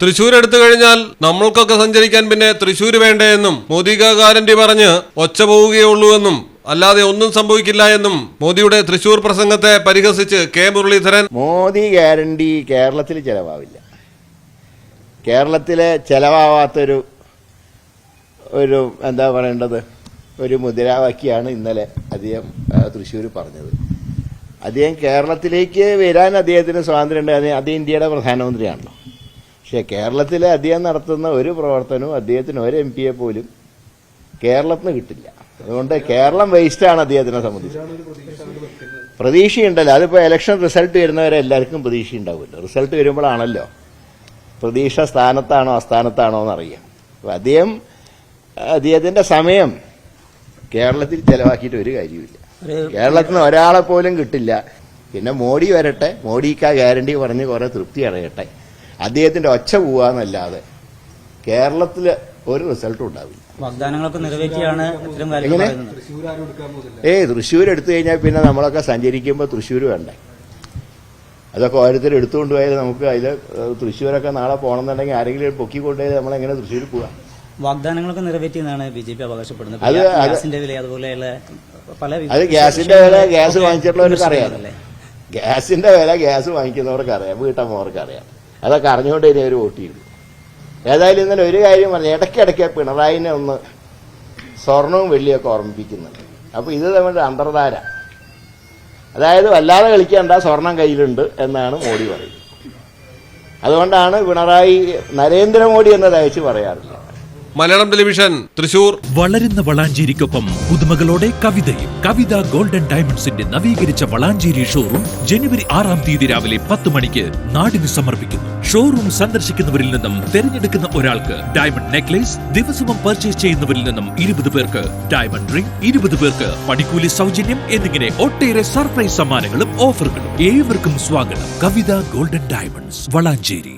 തൃശൂർ എടുത്തു കഴിഞ്ഞാൽ നമ്മൾക്കൊക്കെ സഞ്ചരിക്കാൻ പിന്നെ തൃശൂർ വേണ്ടേ എന്നും മോദിക ഗ്യാരണ്ടി പറഞ്ഞ് ഒച്ച പോവുകയുള്ളൂ എന്നും അല്ലാതെ ഒന്നും സംഭവിക്കില്ല എന്നും മോദിയുടെ തൃശൂർ പ്രസംഗത്തെ പരിഹസിച്ച് കെ മുരളീധരൻ മോദി ഗ്യാരണ്ടി കേരളത്തിൽ ചെലവാവില്ല. കേരളത്തിലെ ചെലവാവാത്തൊരു ഒരു എന്താ പറയേണ്ടത്? ഒരു മുദ്രാവാക്യാണ് ഇന്നലെ അദ്ദേഹം തൃശ്ശൂർ പറഞ്ഞത്. അദ്ദേഹം കേരളത്തിലേക്ക് വരാൻ അദ്ദേഹത്തിന് സ്വാതന്ത്ര്യമുണ്ട്. അത് അദ്ദേഹം ഇന്ത്യയുടെ പ്രധാനമന്ത്രിയാണല്ലോ. പക്ഷേ കേരളത്തിൽ അദ്ദേഹം നടത്തുന്ന ഒരു പ്രവർത്തനവും അദ്ദേഹത്തിന് ഒരു എം പിയെ പോലും കേരളത്തിന് കിട്ടില്ല. അതുകൊണ്ട് കേരളം വേസ്റ്റാണ് അദ്ദേഹത്തിനെ സംബന്ധിച്ച്. പ്രതീക്ഷയുണ്ടല്ലോ. അതിപ്പോൾ ഇലക്ഷൻ റിസൾട്ട് വരുന്നവരെ എല്ലാവർക്കും പ്രതീക്ഷ ഉണ്ടാവുമല്ലോ റിസൾട്ട് വരുമ്പോഴാണല്ലോ പ്രതീക്ഷ സ്ഥാനത്താണോ അസ്ഥാനത്താണോ എന്നറിയാം. അപ്പോൾ അദ്ദേഹം അദ്ദേഹത്തിന്റെ സമയം കേരളത്തിൽ ചെലവാക്കിയിട്ട് ഒരു കാര്യമില്ല കേരളത്തിൽ നിന്ന് ഒരാളെ പോലും കിട്ടില്ല. പിന്നെ മോഡി വരട്ടെ. മോഡിക്ക് ആ ഗ്യാരണ്ടി പറഞ്ഞ് കുറെ തൃപ്തി അടയട്ടെ. അദ്ദേഹത്തിന്റെ ഒച്ച പോവാന്നല്ലാതെ കേരളത്തിൽ ഒരു റിസൾട്ടും ഉണ്ടാവില്ല. വാഗ്ദാനങ്ങളൊക്കെ നിറവേറ്റിയാണ് ഏയ് തൃശ്ശൂർ എടുത്തു കഴിഞ്ഞാൽ പിന്നെ നമ്മളൊക്കെ സഞ്ചരിക്കുമ്പോൾ തൃശ്ശൂർ വേണ്ടേ? അതൊക്കെ ഓരോരുത്തർ എടുത്തുകൊണ്ട് പോയാൽ നമുക്ക് അതിൽ തൃശ്ശൂരൊക്കെ നാളെ പോകണം എന്നുണ്ടെങ്കിൽ ആരെങ്കിലും പൊക്കി കൊണ്ടുപോയാൽ നമ്മളെങ്ങനെ തൃശ്ശൂർ പോവാം? വാഗ്ദാനങ്ങളൊക്കെ നിറവേറ്റിയെന്നാണ് ബി ജെ പി അവകാശപ്പെടുന്നത്. ഗ്യാസിന്റെ വില അതുപോലെയുള്ള പല അത് ഗ്യാസിന്റെ വില ഗ്യാസ് വാങ്ങിച്ചിട്ടുള്ളവർക്ക് അറിയാം. ഗ്യാസിന്റെ വില ഗ്യാസ് വാങ്ങിക്കുന്നവർക്ക് അറിയാം. വീട്ടമ്മവർക്ക് അറിയാം. അതൊക്കെ അറിഞ്ഞുകൊണ്ട് ഇനി അവർ വോട്ട് ചെയ്തു ഏതായാലും ഇന്നലെ ഒരു കാര്യം പറഞ്ഞു. ഇടയ്ക്കിടയ്ക്ക് പിണറായിനെ ഒന്ന് സ്വർണവും വെള്ളിയൊക്കെ ഓർമ്മിപ്പിക്കുന്നുണ്ട്. അപ്പോൾ ഇത് തമ്മിൽ അന്തർധാര. അതായത് വല്ലാതെ കളിക്കേണ്ട സ്വർണം കയ്യിലുണ്ട് എന്നാണ് മോഡി പറയുന്നത്. അതുകൊണ്ടാണ് പിണറായി നരേന്ദ്രമോദി എന്ന് തയ്ച്ച് പറയാറില്ല മലയാളം ടെലിവിഷൻ തൃശൂർ. വളരുന്ന വളാഞ്ചേരിക്കൊപ്പം പുതുമകളോടെ കവിതയും കവിത ഗോൾഡൻ ഡയമണ്ട്സിന്റെ നവീകരിച്ച വളാഞ്ചേരി ഷോറൂം ജനുവരി ആറാം തീയതി രാവിലെ പത്ത് മണിക്ക് നാടിന് സമർപ്പിക്കുന്നു. ഷോറൂം സന്ദർശിക്കുന്നവരിൽ നിന്നും തിരഞ്ഞെടുക്കുന്ന ഒരാൾക്ക് ഡയമണ്ട് നെക്ലേസ് ദിവസവും പർച്ചേസ് ചെയ്യുന്നവരിൽ നിന്നും ഇരുപത് പേർക്ക് ഡയമണ്ട് റിംഗ് ഇരുപത് പേർക്ക് പണിക്കൂലി സൗജന്യം എന്നിങ്ങനെ ഒട്ടേറെ സർപ്രൈസ് സമ്മാനങ്ങളും ഓഫറുകളും. ഏവർക്കും സ്വാഗതം. Kavitha golden diamonds Valanchery.